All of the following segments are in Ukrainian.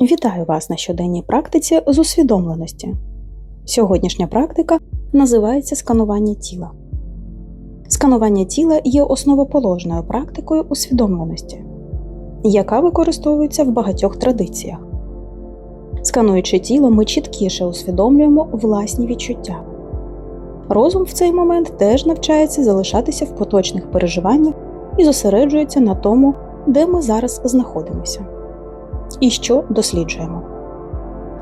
Вітаю вас на щоденній практиці з усвідомленості. Сьогоднішня практика називається сканування тіла. Сканування тіла є основоположною практикою усвідомленості, яка використовується в багатьох традиціях. Скануючи тіло, ми чіткіше усвідомлюємо власні відчуття. Розум в цей момент теж навчається залишатися в поточних переживаннях і зосереджується на тому, де ми зараз знаходимося і що досліджуємо.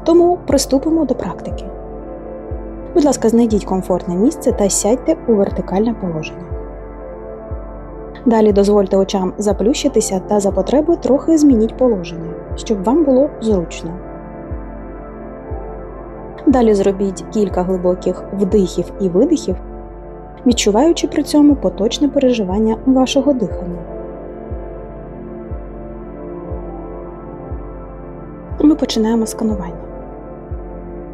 Тому приступимо до практики. Будь ласка, знайдіть комфортне місце та сядьте у вертикальне положення. Далі дозвольте очам заплющитися та за потреби трохи змініть положення, щоб вам було зручно. Далі зробіть кілька глибоких вдихів і видихів, відчуваючи при цьому поточне переживання вашого дихання. Ми починаємо сканування.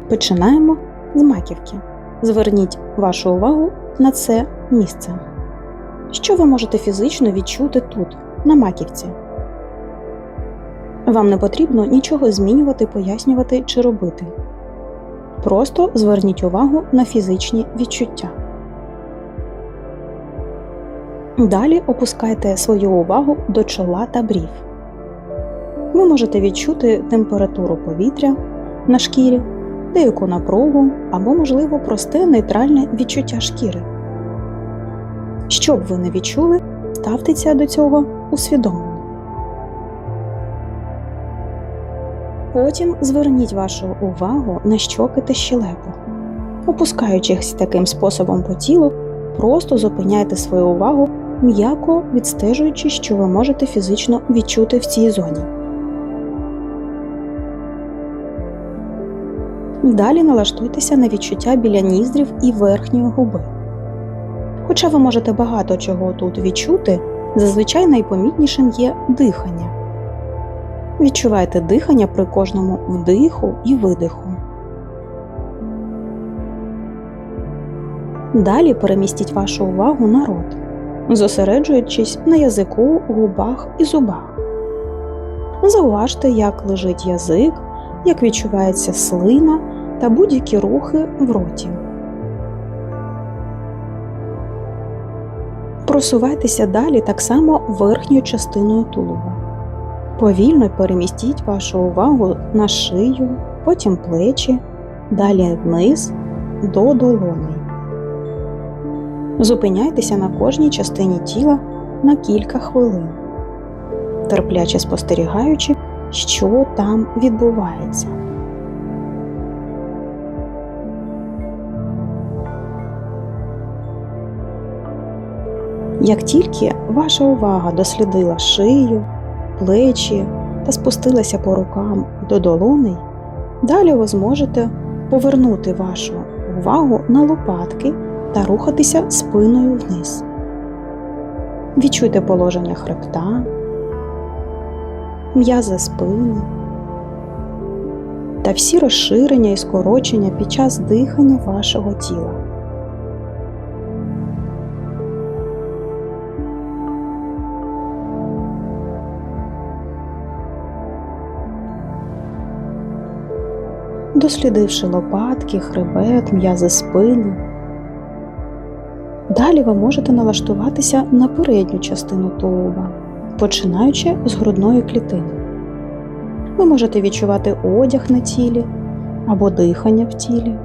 Починаємо з маківки. Зверніть вашу увагу на це місце. Що ви можете фізично відчути тут, на маківці? Вам не потрібно нічого змінювати, пояснювати чи робити. Просто зверніть увагу на фізичні відчуття. Далі опускайте свою увагу до чола та брів. Ви можете відчути температуру повітря на шкірі, деяку напругу або, можливо, просте нейтральне відчуття шкіри. Що б ви не відчули, ставтеся до цього усвідомлено. Потім зверніть вашу увагу на щоки та щелепу. Опускаючись таким способом по тілу, просто зупиняйте свою увагу, м'яко відстежуючи, що ви можете фізично відчути в цій зоні. Далі налаштуйтеся на відчуття біля ніздрів і верхньої губи. Хоча ви можете багато чого тут відчути, зазвичай найпомітнішим є дихання. Відчувайте дихання при кожному вдиху і видиху. Далі перемістіть вашу увагу на рот, зосереджуючись на язику, губах і зубах. Зауважте, як лежить язик, як відчувається слина та будь-які рухи в роті. Просувайтеся далі так само верхньою частиною тулуба. Повільно перемістіть вашу увагу на шию, потім плечі, далі вниз до долоней. Зупиняйтеся на кожній частині тіла на кілька хвилин, терпляче спостерігаючи, що там відбувається. Як тільки ваша увага дослідила шию, плечі та спустилася по рукам до долоней, далі ви зможете повернути вашу увагу на лопатки та рухатися спиною вниз. Відчуйте положення хребта, м'язи спини та всі розширення і скорочення під час дихання вашого тіла. Дослідивши лопатки, хребет, м'язи спини. Далі ви можете налаштуватися на передню частину тулуба, починаючи з грудної клітини. Ви можете відчувати одяг на тілі або дихання в тілі.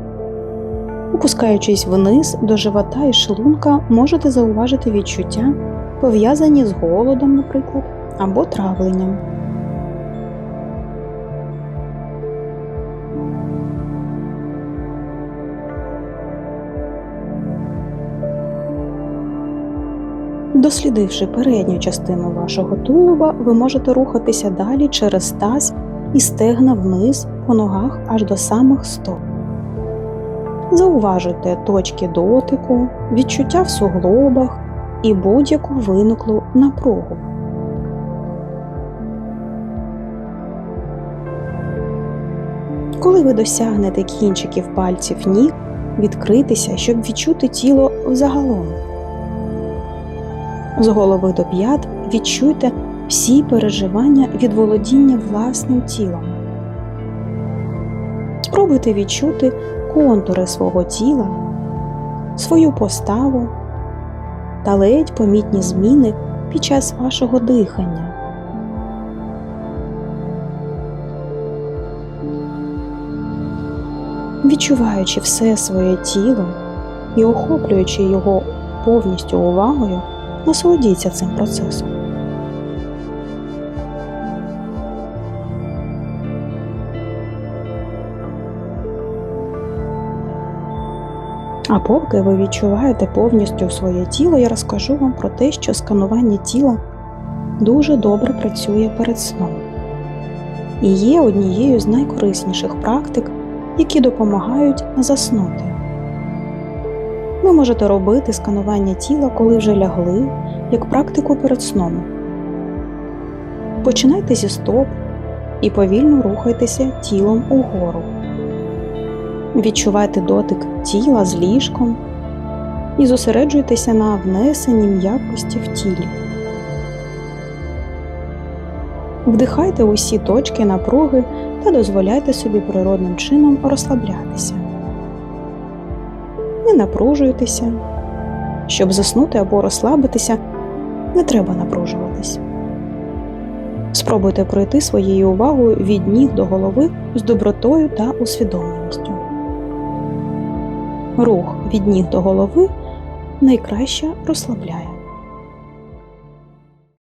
Опускаючись вниз до живота і шлунка, можете зауважити відчуття, пов'язані з голодом, наприклад, або травленням. Дослідивши передню частину вашого тулуба, ви можете рухатися далі через таз і стегна вниз по ногах аж до самих стоп. Зауважуйте точки дотику, відчуття в суглобах і будь-яку виниклу напругу. Коли ви досягнете кінчиків пальців ніг, відкритися, щоб відчути тіло взагалом. З голови до п'ят відчуйте всі переживання від володіння власним тілом, Спробуйте відчути контури свого тіла, свою поставу та ледь помітні зміни під час вашого дихання. Відчуваючи все своє тіло і охоплюючи його повністю увагою, насолодіться цим процесом. А поки ви відчуваєте повністю своє тіло, я розкажу вам про те, що сканування тіла дуже добре працює перед сном і є однією з найкорисніших практик, які допомагають заснути. Ви можете робити сканування тіла, коли вже лягли, як практику перед сном. Починайте зі стоп і повільно рухайтеся тілом угору. Відчувайте дотик тіла з ліжком і зосереджуйтеся на внесенні м'якості в тілі. Вдихайте усі точки напруги та дозволяйте собі природним чином розслаблятися. Не напружуйтеся. Щоб заснути або розслабитися, не треба напружуватись. Спробуйте пройти своєю увагою від ніг до голови з добротою та усвідомленістю. Рух від ніг до голови найкраще розслабляє.